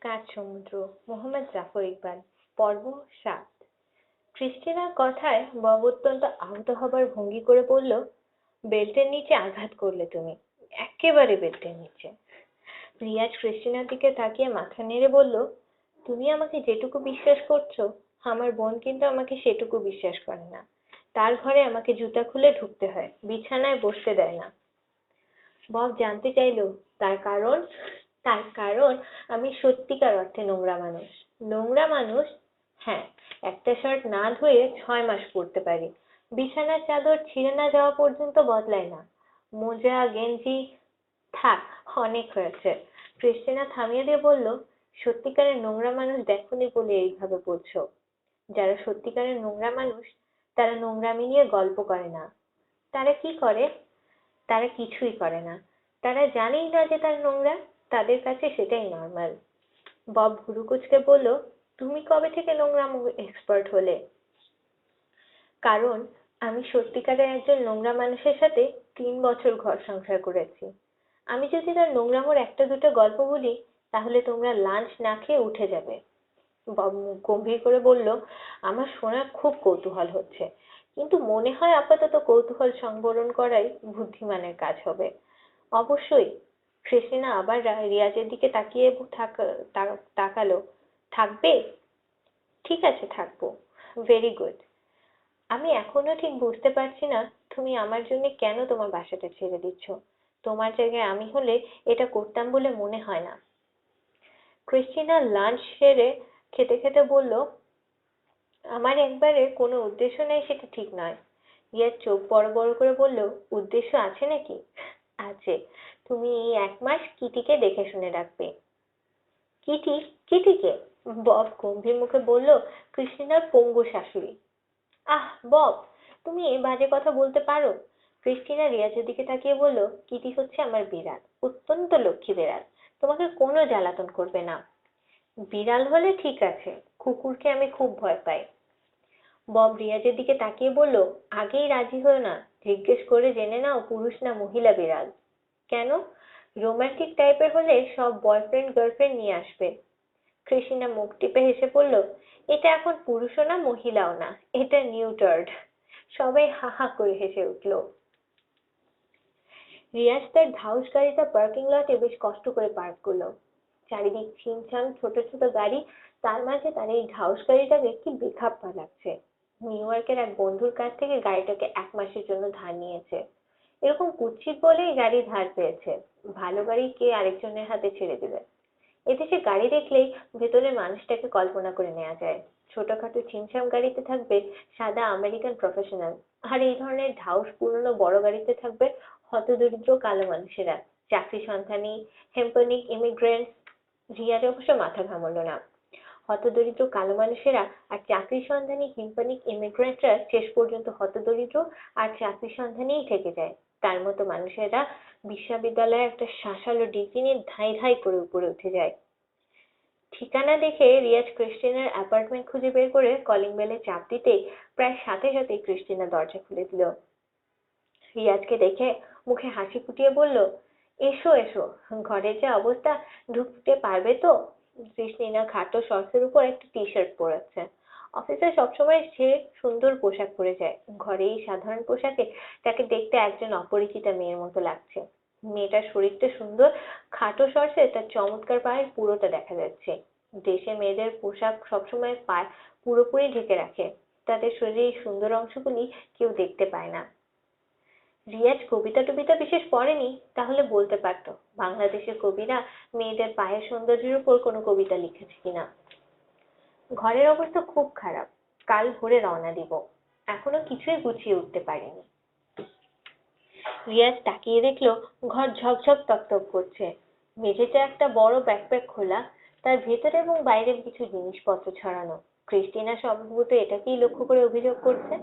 কাঁচ সমুদ্র, মোহাম্মদ জাফর ইকবাল, পর্ব সাত। ক্রিস্টিনার কথায় বব অত্যন্ত আহত হবার ভঙ্গি করে বলল, বেল্টের নিচে আঘাত করলে তুমি, একেবারে বেল্টের নিচে। রিয়াজ ক্রিস্টিনার দিকে তাকিয়ে মাথা নেড়ে বলল, তুমি আমাকে যেটুকু বিশ্বাস করছ, আমার বোন কিন্তু আমাকে সেটুকু বিশ্বাস করে না। তার ঘরে আমাকে জুতা খুলে ঢুকতে হয়, বিছানায় বসতে দেয় না। বব জানতে চাইলো, তার কারণ? তার কারণ আমি সত্যিকার অর্থে নোংরা মানুষ। নোংরা মানুষ হ্যাঁ একটা শার্ট না ধুয়ে ছয় মাস পরতে পারি। বিছানার চাদর ছিঁড়ে না যাওয়া পর্যন্ত বদলাই না। মোজা, গেঞ্জি, থাক, অনেক হয়েছে। ক্রিস্টিনা থামিয়ে দিয়ে বলল, সত্যিকারের নোংরা মানুষ দেখোনি বলে এইভাবে বলছো। যারা সত্যিকারের নোংরা মানুষ, তারা নোংরামি নিয়ে গল্প করে না। তারা কি করে? তারা কিছুই করে না। তারা জানেই না যে তার নোংরা। তাদের কাছে সেটাই নর্মাল বব ভুরু কুচকে বলল, তুমি কবে থেকে নোংরামো এক্সপার্ট হলে? কারণ, আমি সত্যিকারের একজন নোংরা মানুষের সাথে তিন বছর ঘর সংসার করেছি। আমি যদি তার নোংরামোর একটা দুটো গল্প বলি, তাহলে তোমরা লাঞ্চ না খেয়ে উঠে যাবে। বব মুখ গম্ভীর করে বলল, আমার শোনার খুব কৌতূহল হচ্ছে। কিন্তু মনে হয় আপাতত কৌতূহল সংবরণ করাই বুদ্ধিমানের কাজ হবে। অবশ্যই ক্রিস্টিনা আবার রিয়াজের দিকে তাকিয়ে থাক- তাকালো। থাকবে? ঠিক আছে, থাকব। ভেরি গুড আমি এখনও ঠিক বুঝতে পারছি না, তুমি আমার জন্য কেন তোমার বাসাটা ছেড়ে দিচ্ছ? তোমার জায়গায় আমি হলে এটা করতাম বলে মনে হয় না। ক্রিস্টিনা লাঞ্চ সেরে খেতে খেতে বলল, আমার একবারে কোনো উদ্দেশ্য নেই, সেটা ঠিক নয়। রিয়ার চোখ বড় বড় করে বলল, উদ্দেশ্য আছে নাকি? আছে। তুমি এই এক মাস কিটিকে দেখে শুনে রাখবে। কিটি, কিটিকে? বব গম্ভীর মুখে বলল ক্রিস্টিনার পঙ্গু শাশুড়ি। আহ, বব, তুমি এই বাজে কথা বলতে পারো? ক্রিস্টিনা রিয়াজের দিকে তাকিয়ে বলল, কিটি হচ্ছে আমার বিড়াল, অত্যন্ত লক্ষ্মী বিড়াল। তোমাকে কোনো জ্বালাতন করবে না। বিড়াল হলে ঠিক আছে, কুকুরকে আমি খুব ভয় পাই। বব রিয়াজের দিকে তাকিয়ে বলল, আগেই রাজি হয়ে না। জিজ্ঞেস করে জেনে নাও পুরুষ না মহিলা বিড়াল। কেন? রোমান্টিক টাইপের হলে সব বয়ফ্রেন্ড গার্লফ্রেন্ড নিয়ে আসবে। ক্রিস্টিনা মুখ টিপে হেসে বলল এটা এখন পুরুষও না মহিলাও না, এটা নিউটার্ড সবাই হা হা করে হেসে উঠল। রিয়াজ তার ধাউস গাড়িটা পার্কিং লটে বেশ কষ্ট করে পার্ক করল। চারিদিক ছিমছাম ছোট ছোট গাড়ি, তার মাঝে তার এই ধাউস গাড়িটাকে কি বেখাপ্পা লাগছে। নিউ ইয়র্কের এক বন্ধুর কাছ থেকে গাড়িটাকে এক মাসের জন্য ধার নিয়েছে। এরকম কুৎসিত বলেই গাড়ি ধার পেয়েছে। ভালো গাড়ি কে আরেকজনের হাতে ছেড়ে দেবে? এদেশে গাড়ি দেখলেই ভেতরের মানুষটাকে কল্পনা করে নেওয়া যায়। ছোটখাটো ছিমছাম গাড়িতে থাকবে সাদা আমেরিকান প্রফেশনাল আর এই ধরনের ঢাউস পুরনো বড় গাড়িতে থাকবে হতদরিদ্র কালো মানুষেরা। চাকরি সন্ধানী হেম্পনিক ইমিগ্রেন্ট রিয়ার অবশ্য মাথা ঘামালো না। হতদরিদ্র কালো মানুষেরা আর চাকরি সন্ধানী হিম্পানিক ইমিগ্রেন্টরা শেষ পর্যন্ত হতদরিদ্র আর চাকরি সন্ধানেই থেকে যায়। তার মতো মানুষেরা বিশ্ববিদ্যালয়ে একটা শাসালো ডিগ্রি নিয়ে ধাই ধাই করে উপরে উঠে যায়। ঠিকানা দেখে রিয়াজ ক্রিস্টিনার অ্যাপার্টমেন্ট খুঁজে বের করে কলিং বেলে চাপ দিতেই প্রায় সাথে সাথেই ক্রিস্টিনা দরজা খুলে দিল। রিয়াজকে দেখে মুখে হাসি ফুটিয়ে বলল, এসো এসো, ঘরের যে অবস্থা ঢুকতে পারবে তো? ক্রিস্টিনা খাটো শর্টসের উপর একটা টি শার্ট পরেছে অফিসে সবসময় সে সুন্দর পোশাক পরে যায়। ঘরে এই সাধারণ পোশাকে তাকে দেখতে একজন অপরিচিতা মেয়ের মতো লাগছে। মেয়েটার শরীরটা সুন্দর, খাটো শর্টসে তার চমৎকার পায়ের পুরোটা দেখা যাচ্ছে। দেশে মেয়েদের পোশাক সবসময় পায় পুরোপুরি ঢেকে রাখে। তাদের শরীরের সুন্দর অংশগুলি কেউ দেখতে পায় না। রিয়াজ কবিতা টবিতা বিশেষ পড়েনি, তাহলে বলতে পারতো, বাংলাদেশের কবিরা মেয়েদের পায়ের সৌন্দর্যের উপর কোনো কবিতা লিখেছে কিনা। ঘরের অবস্থা খুব খারাপ, কাল ভোরে রওনা দিব, এখনও কিছুই গুছিয়ে উঠতে পারিনি। রিয়াজ তাকিয়ে দেখল ঘর ঝকঝক তকতক করছে, মেঝেতে একটা বড় ব্যাকপ্যাক খোলা, তার ভেতরে এবং বাইরে কিছু জিনিসপত্র ছড়ানো। ক্রিস্টিনা সম্ভবত এটাকেই লক্ষ্য করে অভিযোগ করছে।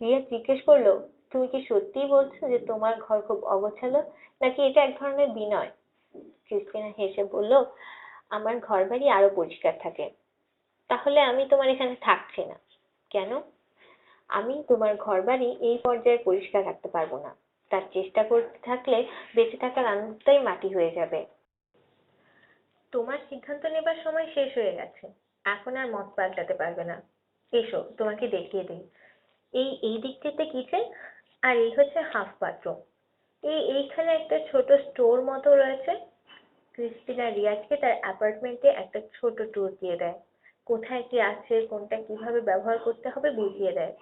রিয়াজ জিজ্ঞেস করল তুমি কি সত্যিই বলছো যে তোমার ঘর খুব অগোছালো? নাকি এটা এক ধরনের বিনয়? ক্রিস্টিনা হেসে বলল, আমার ঘর বাড়ি আরও পরিষ্কার থাকে। তাহলে আমি তোমার এখানে থাকছি না। কেন? আমি তোমার ঘর বাড়ি এই পর্যায়ে পরিষ্কার রাখতে পারব না। তার চেষ্টা করতে থাকলে বেঁচে থাকার আনন্দটাই মাটি হয়ে যাবে। তোমার সিদ্ধান্ত নেবার সময় শেষ হয়ে গেছে। এখন আর মত পাল্টাতে পারবে না। এসো, তোমাকে দেখিয়ে দিই। এই এই দিকটাতে কিচেন আর এই হচ্ছে হাফ বাথরুম। এই এইখানে একটা ছোট স্টোর মতো রয়েছে। ক্রিস্টিনা রিয়াজকে তার অ্যাপার্টমেন্টে একটা ছোট ট্যুর দিয়ে দেয়। কোথায় কি আছে, কোনটা কীভাবে ব্যবহার করতে হবে বুঝিয়ে দেয়।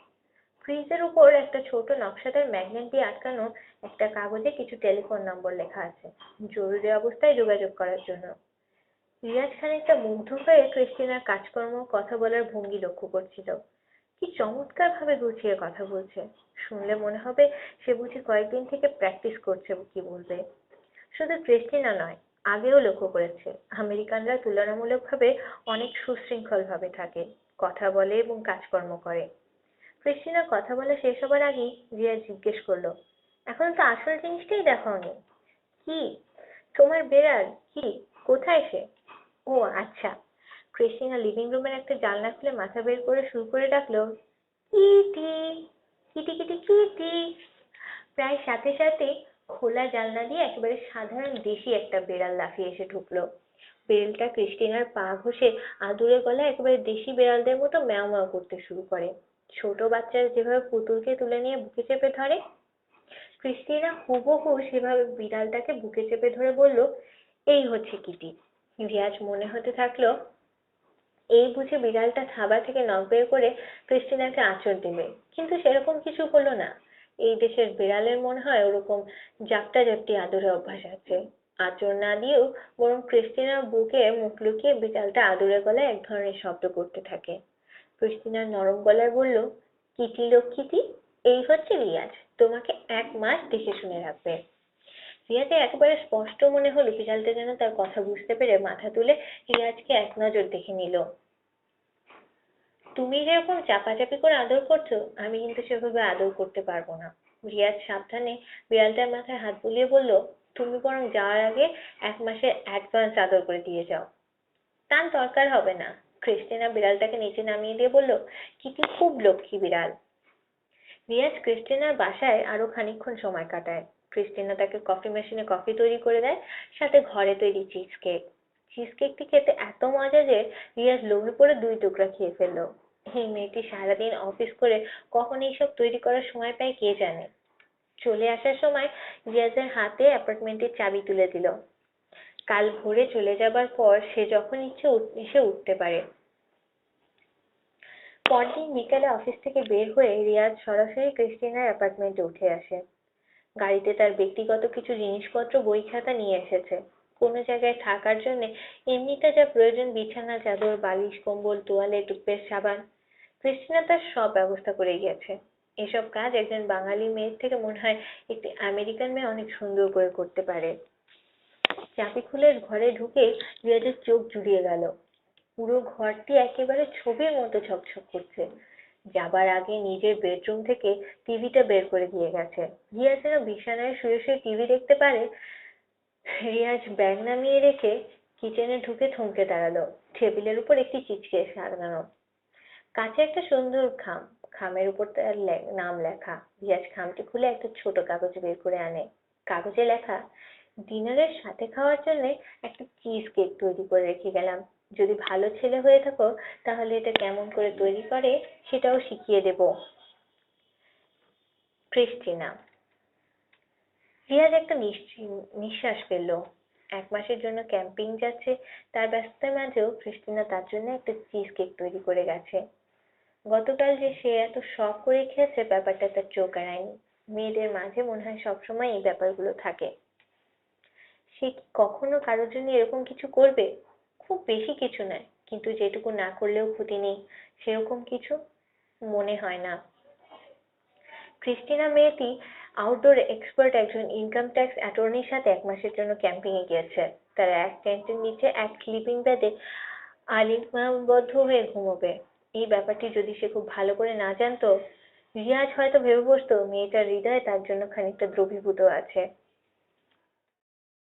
ফ্রিজের উপর একটা ছোট নকশাদার ম্যাগনেট দিয়ে আটকানো একটা কাগজে কিছু টেলিফোন নম্বর লেখা আছে, জরুরি অবস্থায় যোগাযোগ করার জন্য। রিয়াজ খানিকটা মুগ্ধ হয়ে ক্রিস্টিনার কাজকর্ম, কথা বলার ভঙ্গি লক্ষ্য করছিল। কি চমৎকার ভাবে গুছিয়ে কথা বলছে। শুনলে মনে হবে সে বুঝি কয়েকদিন থেকে প্র্যাকটিস করছে কি বলবে। শুধু ক্রিস্টিনা নয়, আগেও লক্ষ্য করেছে, আমেরিকানরা তুলনামূলকভাবে অনেক সুশৃঙ্খল ভাবে থাকে, কথা বলে এবং কাজকর্ম করে। ক্রিস্টিনা কথা বলা শেষ হবার আগেই রিয়া জিজ্ঞেস করল, এখন তো আসল জিনিসটাই দেখাওনি? কি? তোমার বেড়াল? কি? কোথায় সে? ও আচ্ছা। ক্রিস্টিনা লিভিং রুমের একটা জানলা খুলে মাথা বের করে শুরু করে ডাকলো, কিটি কিটি কিটি কিটি। প্রায় সাথে সাথে খোলা জানলা দিয়ে একেবারে সাধারণ দেশি একটা বেড়াল লাফিয়ে এসে ঢুকলো। বেড়ালটা ক্রিস্টিনার পা ঘষে আদুরে গলায় একেবারে দেশি বেড়ালদের মতো ম্যাও ম্যাও করতে শুরু করে। ছোট বাচ্চারা যেভাবে পুতুলকে তুলে নিয়ে বুকে চেপে ধরে, ক্রিস্টিনা হুবহু সেভাবে বিড়ালটাকে বুকে চেপে ধরে বলল, এই হচ্ছে কিটি। রিয়াজ মনে হতে থাকল এই বুঝে বিড়ালটা থাবা থেকে নখ বের করে ক্রিস্টিনাকে আঁচড় দেবে। কিন্তু সেরকম কিছু হলো না। এই দেশের বিড়ালের মনে হয় ওরকম জাপটা জাপটি আদরে অভ্যাস আছে। আঁচড় না দিয়েও বরং ক্রিস্টিনার বুকে মুখ লুকিয়ে বিড়ালটা আদুরে গলায় এক ধরনের শব্দ করতে থাকে। ক্রিস্টিনার নরম গলায় বলল, কিটি লক্ষ্মীটি, এই হচ্ছে রিয়াজ। তোমাকে এক মাস দেখে শুনে রাখবে। রিয়াজের একেবারে স্পষ্ট মনে হলো বিড়ালটা যেন তার কথা বুঝতে পেরে মাথা তুলে রিয়াজকে এক নজর দেখে নিল। তুমি যেরকম চাপাচাপি করে আদর করছ, আমি কিন্তু সেভাবে আদর করতে পারব না। রিয়াজ সাবধানে বিড়ালটার মাথায় হাত বুলিয়ে বলল, তুমি বরং যাওয়ার আগে এক মাসের অ্যাডভান্স আদর করে দিয়ে যাও। তার দরকার হবে না। ক্রিস্টিনা বিড়ালটাকে নিচে নামিয়ে দিয়ে বলল কিটি খুব লক্ষ্মী বিড়াল। রিয়াজ ক্রিস্টিনার বাসায় আরও খানিকক্ষণ সময় কাটায়। ক্রিস্টিনা তাকে কফি মেশিনে কফি তৈরি করে দেয়, সাথে ঘরে তৈরি চিজ কেক চিজ কেকটি খেতে এত মজা যে রিয়াজ লোভে পড়ে দুই টুকরা খেয়ে ফেলল। এই মেয়েটি সারাদিন অফিস করে কখন এইসব তৈরি করার সময় পায় কে জানে? চলে আসার সময় রিয়াজের হাতে অ্যাপার্টমেন্টের চাবি তুলে দিল। কাল ভোরে চলে যাবার পর সে যখন ইচ্ছে এসে উঠতে পারে। পরদিন বিকালে অফিস থেকে বের হয়ে রিয়াজ সরাসরি ক্রিস্টিনার অ্যাপার্টমেন্টে উঠে আসে। গাড়িতে তার ব্যক্তিগত কিছু জিনিসপত্র, বই খাতা নিয়ে এসেছে। কোনো জায়গায় থাকার জন্য এমনিতে যা প্রয়োজন, বিছানা, চাদর, বালিশ, কম্বল, তোয়ালে টুথপেস্ট সাবান। ক্রিস্টিনা তার সব ব্যবস্থা করে গিয়েছে। এসব কাজ একজন বাঙালি মেয়ের থেকে মনে হয় একটি আমেরিকান মেয়ে অনেক সুন্দর করে করতে পারে। চাবি খুলে ঘরে ঢুকে রিয়াজের চোখ জুড়িয়ে গেল। পুরো ঘরটি একেবারে ছবির মতো ঝকঝক করছে। যাবার আগে নিজের বেডরুম থেকে টিভিটা বের করে দিয়ে গেছে। রিয়াজ যেন বিছানায় শুয়ে শুয়ে টিভি দেখতে পারে, রিয়াজ ব্যাগ নামিয়ে রেখে কিচেনে ঢুকে থমকে দাঁড়াল। টেবিলের উপর একটি চিচকে সাজানো কাছে একটা সুন্দর খাম, খামের উপর তার নাম লেখা। রিয়াজ খামটি খুলে একটা ছোট কাগজ বের করে আনে। কাগজে লেখা, ডিনারের সাথে খাওয়ার জন্য একটা চিজ কেক তৈরি করে রেখে গেলাম। যদি ভালো ছেলে হয়ে থাকো, তাহলে এটা কেমন করে তৈরি করে সেটাও শিখিয়ে দেব। ক্রিস্টিনা, রিয়াজ একটা নিঃশ্বাস ফেলল। এক মাসের জন্য ক্যাম্পিং যাচ্ছে, তার ব্যস্ততার মাঝেও ক্রিস্টিনা তার জন্য একটা চিজ কেক তৈরি করে গেছে। গতকাল যে সে এত শখ করে খেয়েছে, ব্যাপারটা তার চোখ এড়ায়নি। মেয়েদের মাঝে মনে হয় সবসময় এই ব্যাপারগুলো থাকে। সে কি কখনো কারোর জন্য এরকম কিছু করবে? খুব বেশি কিছু নয়, কিন্তু যেটুকু না করলেও ক্ষতি নেই, সেরকম কিছু মনে হয় না। ক্রিস্টিনা মেয়েটি আউটডোর এক্সপার্ট একজন ইনকাম ট্যাক্স অ্যাটর্নির সাথে এক মাসের জন্য ক্যাম্পিং এ গিয়েছে। তারা এক টেন্টের নিচে এক স্লিপিং ব্যাগে আলিঙ্গনাবদ্ধ হয়ে ঘুমোবে। এই ব্যাপারটি যদি সে খুব ভালো করে না জানতো, রিয়াজ হয়তো ভেবে বসতো, মেয়েটার হৃদয় তার জন্য খানিকটা দ্রবীভূত আছে।